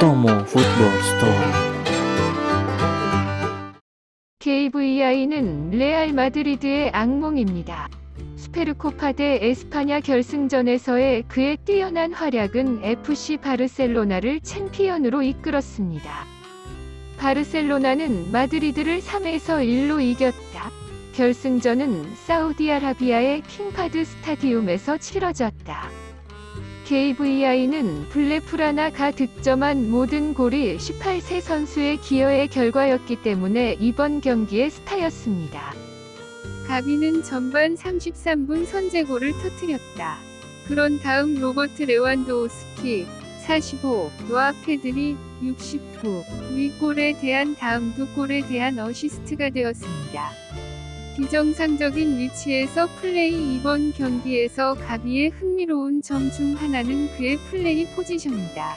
토모 풋볼 스토리 KVI는 레알 마드리드의 악몽입니다. 스페르코파 대 에스파냐 결승전에서의 그의 뛰어난 활약은 FC 바르셀로나를 챔피언으로 이끌었습니다. 바르셀로나는 마드리드를 3에서 1로 이겼다. 결승전은 사우디아라비아의 킹파드 스타디움에서 치러졌다. KVI는 블레프라나가 득점한 모든 골이 18세 선수의 기여의 결과였기 때문에 이번 경기의 스타였습니다. 가비는 전반 33분 선제골을 터뜨렸다. 그런 다음 로버트 레완도우스키 45와 페드리 69 윗골에 대한 다음 두 골에 대한 어시스트가 되었습니다. 비정상적인 위치에서 플레이 이번 경기에서 가비의 흥미로운 점 중 하나는 그의 플레이 포지션이다.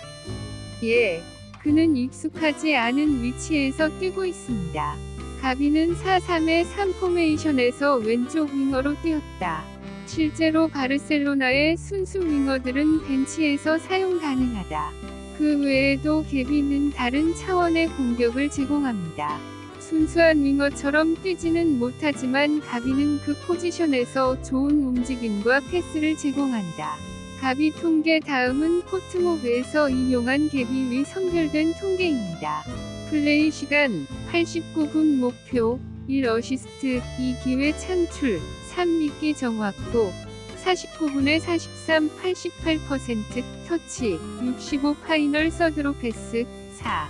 예, 그는 익숙하지 않은 위치에서 뛰고 있습니다. 가비는 4-3의 3 포메이션에서 왼쪽 윙어로 뛰었다. 실제로 바르셀로나의 순수 윙어들은 벤치에서 사용 가능하다. 그 외에도 개비는 다른 차원의 공격을 제공합니다. 순수한 윙어처럼 뛰지는 못하지만 가비는 그 포지션에서 좋은 움직임과 패스를 제공한다. 가비 통계 다음은 포트모브에서 인용한 개비 위 선별된 통계입니다. 플레이 시간 89분 목표 1 어시스트 2 기회 창출 3 미끼 정확도 49분에 43 88% 터치 65 파이널 서드로 패스 4